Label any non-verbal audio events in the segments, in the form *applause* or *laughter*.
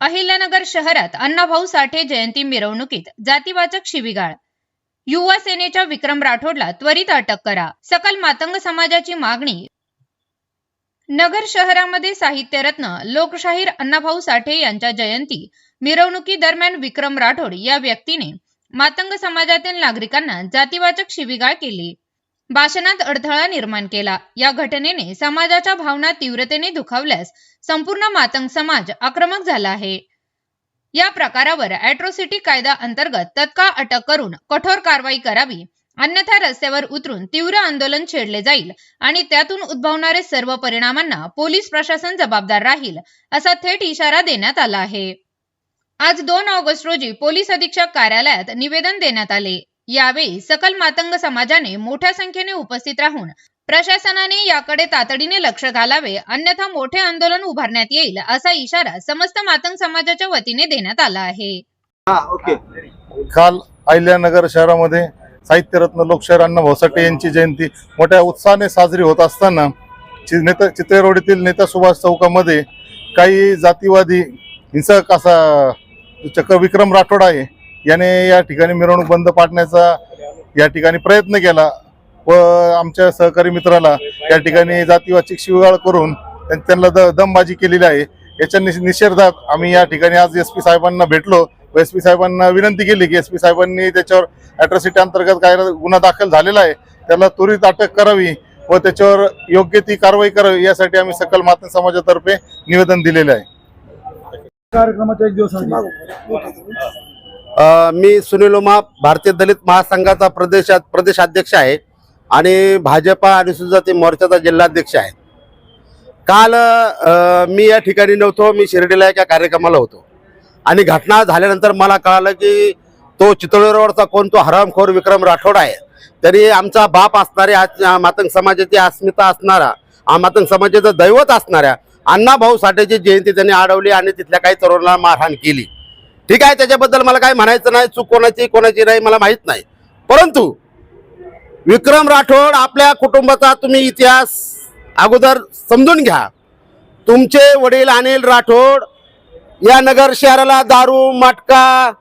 अहिल्यानगर शहरात अण्णाभाऊ साठे जयंती मिरवणुकीत जातीवाचक शिवीगाळ. युवा सेनेच्या विक्रम राठोडला त्वरित अटक करा. सकल मातंग समाजाची मागणी. नगर शहरामध्ये साहित्यरत्न लोकशाहीर अण्णाभाऊ साठे यांच्या जयंती मिरवणुकी दरम्यान विक्रम राठोड या व्यक्तीने मातंग समाजातील नागरिकांना जातीवाचक शिवीगाळ केली. भाषणात अडथळा निर्माण केला. या घटनेने समाजाच्या भावना तीव्रतेने दुखावल्यास संपूर्ण मातंग समाज आक्रमक झाला आहे. या प्रकारावर अॅट्रोसिटी कायदा अंतर्गत तत्काळ अटक करून कठोर कारवाई करावी अन्यथा रस्त्यावर उतरून तीव्र आंदोलन छेडले जाईल आणि त्यातून उद्भवणारे सर्व परिणामांना पोलीस प्रशासन जबाबदार राहील असा थेट इशारा देण्यात आला आहे. आज दोन ऑगस्ट रोजी पोलीस अधीक्षक कार्यालयात निवेदन देण्यात आले. यावेळी सकल मातंग समाजाने मोठ्या संख्येने उपस्थित राहून प्रशासनाने याकडे तातडीने लक्ष घालावे अन्यथा मोठे आंदोलन उभारण्यात येईल असा इशारा समस्त मातंग समाजाच्या वतीने देण्यात आला आहे. हा ओके. काल अहिल्यानगर शहरामध्ये साहित्यरत्न लोकशाहीर अण्णाभाऊ साठे यांची जयंती मोठ्या उत्साहाने साजरी होत असताना चि- नेता चित्रे रोड येथील नेता सुभाष चौकामध्ये काही जातीवादी हिंसक असा चक्क विक्रम राठोड आहे. याने या ठिकाणी मिरवणूक बंद पाडण्याचा या ठिकाणी प्रयत्न केला व आमच्या सहकारी मित्राला या ठिकाणी जातीवाचिक शिवगाळ करून त्यां- त्यांना द दमबाजी केलेली आहे. याच्या निष- निषेधात आम्ही या ठिकाणी आज एस पी साहेबांना भेटलो व एस पी साहेबांना विनंती केली की एस पी साहेबांनी त्याच्यावर अॅट्रॉसिटी अंतर्गत काय गुन्हा दाखल झालेला आहे त्याला त्वरित अटक करावी व त्याच्यावर योग्य ती कारवाई करावी यासाठी आम्ही सकल मातंग समाजातर्फे निवेदन दिलेले आहे. कार्यक्रमाचा एक दिवस मी सुनील उमा भारतीय दलित महासंघाचा प्रदेश प्रदेशाध्यक्ष आहे आणि भाजपा अनुसूचित मोर्चाचा जिल्हाध्यक्ष आहे. काल मी या ठिकाणी नव्हतो मी शिर्डीला एका कार्यक्रमाला होतो. आणि घटना झाल्यानंतर मला कळालं की तो चितोळी कोण तो हरामखोर विक्रम राठोड आहे. तरी आमचा बाप असणारे मातंग समाजाची अस्मिता असणारा मातंग समाजाचं दैवत असणाऱ्या अण्णाभाऊ साठेची जयंती त्यांनी अडवली आणि तिथल्या काही तरुणांना मारहाण केली. ठीक आहे त्याच्याबद्दल मला काय म्हणायचं नाही चूक कोणाची कोणाची नाही मला माहीत नाही. परंतु विक्रम राठोड आपल्या कुटुंबाचा तुम्ही इतिहास अगोदर समजून घ्या. तुमचे वडील अनिल राठोड या नगर शहराला दारू मटका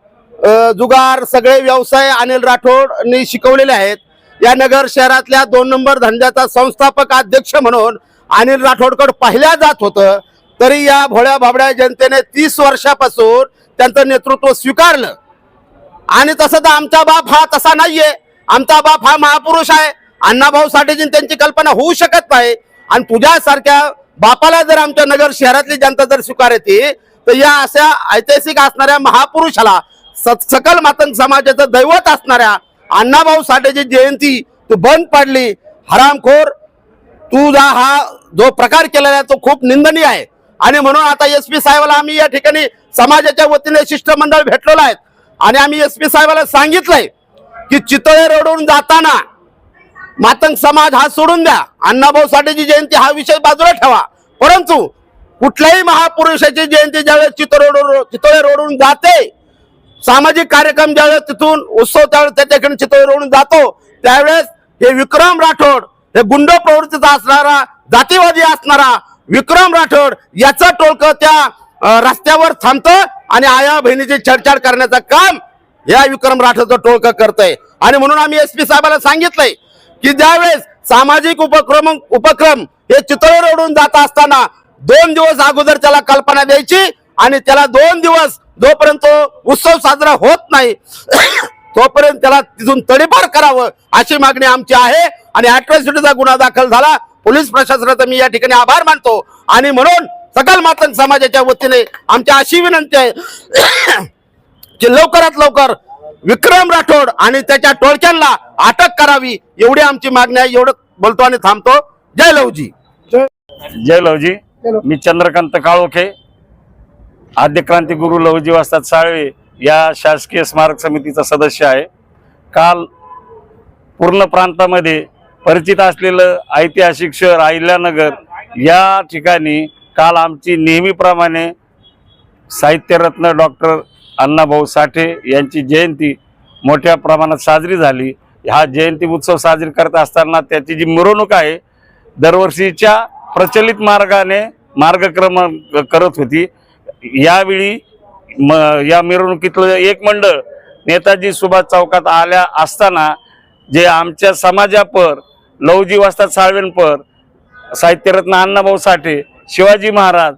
जुगार सगळे व्यवसाय अनिल राठोडनी शिकवलेले आहेत. या नगर शहरातल्या दोन नंबर धंद्याचा संस्थापक अध्यक्ष म्हणून अनिल राठोडकड पाहिल्या जात होतं. तरी या भोळ्या भाबड्या जनतेने तीस वर्षापासून त्यांचं नेतृत्व स्वीकारलं. आणि तसं तर आमचा बाप हा तसा नाहीये. आमचा बाप हा महापुरुष आहे. अण्णाभाऊ साठेची त्यांची कल्पना होऊ शकत नाही. आणि तुझ्यासारख्या बापाला जर आमच्या नगर शहरातली जनता जर स्वीकार येते तर या अशा ऐतिहासिक असणाऱ्या महापुरुषाला स- सकल मातंग समाजाचं दैवत असणाऱ्या अण्णाभाऊ साठेची जयंती तू बंद पाडली. हरामखोर तुझा हा जो प्रकार केलेला आहे तो खूप निंदनीय आहे. आणि म्हणून आता एस पी साहेबाला आम्ही या ठिकाणी समाजाच्या वतीने शिष्टमंडळ भेटलेलं आहे. आणि आम्ही एस पी साहेबाला सांगितलंय की चितळे रोडवरून जाताना मातंग समाज हा सोडून द्या. अण्णाभाऊ साठेची जयंती हा विषय बाजूला ठेवा. परंतु कुठल्याही महापुरुषाची जयंती ज्यावेळेस चितळे चितळे रोडून जाते सामाजिक कार्यक्रम ज्यावेळेस तिथून उत्सव त्यावेळेस त्याच्याकडे चितळे रोडून जातो त्यावेळेस हे विक्रम राठोड हे गुंड प्रवृत्तीचा असणारा जातीवादी असणारा विक्रम राठोड याचं टोळकं त्या रस्त्यावर थांबतं आणि आया बहिणीची छेडछाड करण्याचं काम या विक्रम राठोडचं टोळकं करतंय. आणि म्हणून आम्ही एस पी साहेबाला सांगितलंय की ज्यावेळेस सामाजिक उपक्रम उपक्रम हे चितळे रोडून जात असताना दोन दिवस अगोदर त्याला कल्पना द्यायची आणि त्याला दोन दिवस जोपर्यंत उत्सव साजरा होत नाही *coughs* तोपर्यंत त्याला तिथून तडीपार करावं अशी मागणी आमची आहे. आणि अॅट्रॉसिटीचा गुन्हा दाखल झाला. पोलीस प्रशासनाचा मी या ठिकाणी आभार मानतो. आणि म्हणून सकल मातंग समाजाच्या वतीने आमची अशी विनंती आहे *coughs* की लवकरात लवकर विक्रम राठोड आणि त्याच्या टोळक्यांना अटक करावी एवढी आमची मागणी आहे. एवढं बोलतो आणि थांबतो. जय लवजी. जय लवजी. मी चंद्रकांत काळोखे आद्य क्रांती गुरु लवजी वस्ताद साळवे या शासकीय स्मारक समितीचा सदस्य आहे. काल पूर्ण प्रांतामध्ये परिचित असलेलं ऐतिहासिक शहर अहिल्यानगर या ठिकाणी काल आमची नेहमीप्रमाणे साहित्यरत्न डॉक्टर अण्णाभाऊ साठे यांची जयंती मोठ्या प्रमाणात साजरी झाली. हा जयंती उत्सव साजरी करत असताना त्याची जी मिरवणूक आहे दरवर्षीच्या प्रचलित मार्गाने मार्गक्रमण करत होती. यावेळी म या मिरवणुकीतलं एक मंडळ नेताजी सुभाष चौकात आल्या असताना जे आमच्या समाजापर लवजी वस्तात साळवेनपर साहित्यरत्न अण्णाभाऊ साठे शिवाजी महाराज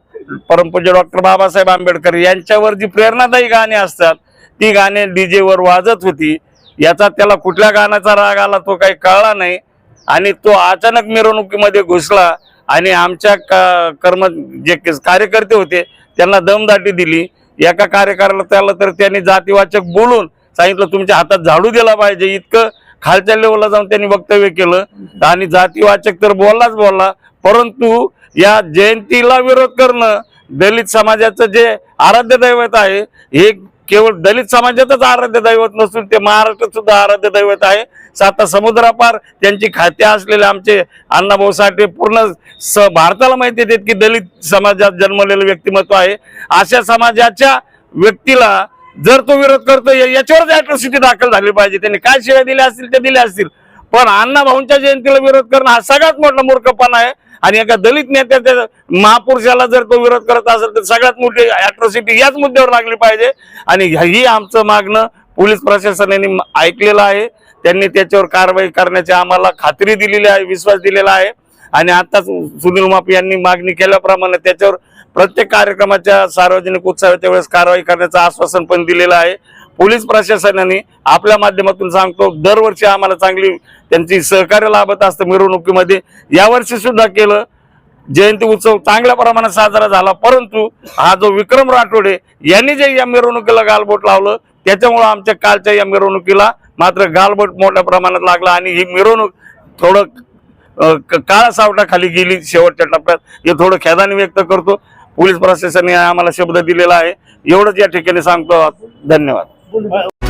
परमपूज्य डॉक्टर बाबासाहेब आंबेडकर यांच्यावर जी प्रेरणादायी गाणी असतात ती गाणे डीजेवर वाजत होती. याचा त्याला कुठल्या गाण्याचा राग आला तो काही कळला नाही. आणि तो अचानक मिरवणुकीमध्ये घुसला आणि आमच्या का- कर्म जे कार्यकर्ते होते त्यांना दमदाटी दिली. एका कार्यकर्त्याला त्याला तर त्यांनी जातीवाचक बोलून सांगितलं तुमच्या हातात झाडू दिला पाहिजे. इतकं खालच्या लेवलला जाऊन त्यांनी वक्तव्य केलं. आणि जातीवाचक तर बोललाच बोलला परंतु या जयंतीला विरोध करणं दलित समाजाचं जे आराध्य दैवत आहे हे केवळ दलित समाजातच आराध्य दैवत नसून ते महाराष्ट्रात सुद्धा आराध्य दैवत आहे. साता समुद्रापार त्यांची खाते असलेले आमचे अण्णाभाऊ साठे पूर्ण स भारताला माहिती देत की दलित समाजात जन्मलेलं व्यक्तिमत्व आहे. अशा समाजाच्या व्यक्तीला जर तो विरोध करतो या- याच्यावरच अॅट्रॉसिटी दाखल झाली पाहिजे. त्यांनी काय शिव्या दिल्या असतील ते दिल्या असतील. पण अण्णा भाऊंच्या जयंतीला विरोध करणं हा सगळ्यात मोठा मूर्खपणा आहे. आणि एका दलित नेत्याच्या महापुरुषाला जर तो विरोध करत असेल तर सगळ्यात मोठी अॅट्रॉसिटी याच मुद्द्यावर लागली पाहिजे. आणि ही आमचं मागणं पोलीस प्रशासनाने ऐकलेलं आहे. त्यांनी त्याच्यावर कारवाई करण्याची आम्हाला खात्री दिलेली आहे विश्वास दिलेला आहे. आणि आताच सुनील माप यांनी मागणी केल्याप्रमाणे त्याच्यावर प्रत्येक कार्यक्रमाच्या सार्वजनिक उत्सवाच्या वेळेस कारवाई करण्याचं आश्वासन पण दिलेलं आहे. पोलीस प्रशासनाने आपल्या माध्यमातून सांगतो दरवर्षी आम्हाला चांगली त्यांची सहकार्य लाभत असतं मिरवणुकीमध्ये. यावर्षी सुद्धा केलं. जयंती उत्सव चांगल्या प्रमाणात साजरा झाला परंतु हा जो विक्रम राठोडे यांनी जे या मिरवणुकीला गालबोट लावलं त्याच्यामुळं आमच्या कालच्या या मिरवणुकीला मात्र गालबोट मोठ्या प्रमाणात लागला आणि ही मिरवणूक थोडं काळा सावटाखाली गेली शेवटच्या टप्प्यात. हे थोडं खेदाने व्यक्त करतो. पोलीस प्रशासनाने आम्हाला शब्द दिलेला आहे. एवढंच या ठिकाणी सांगतो. धन्यवाद. 不是。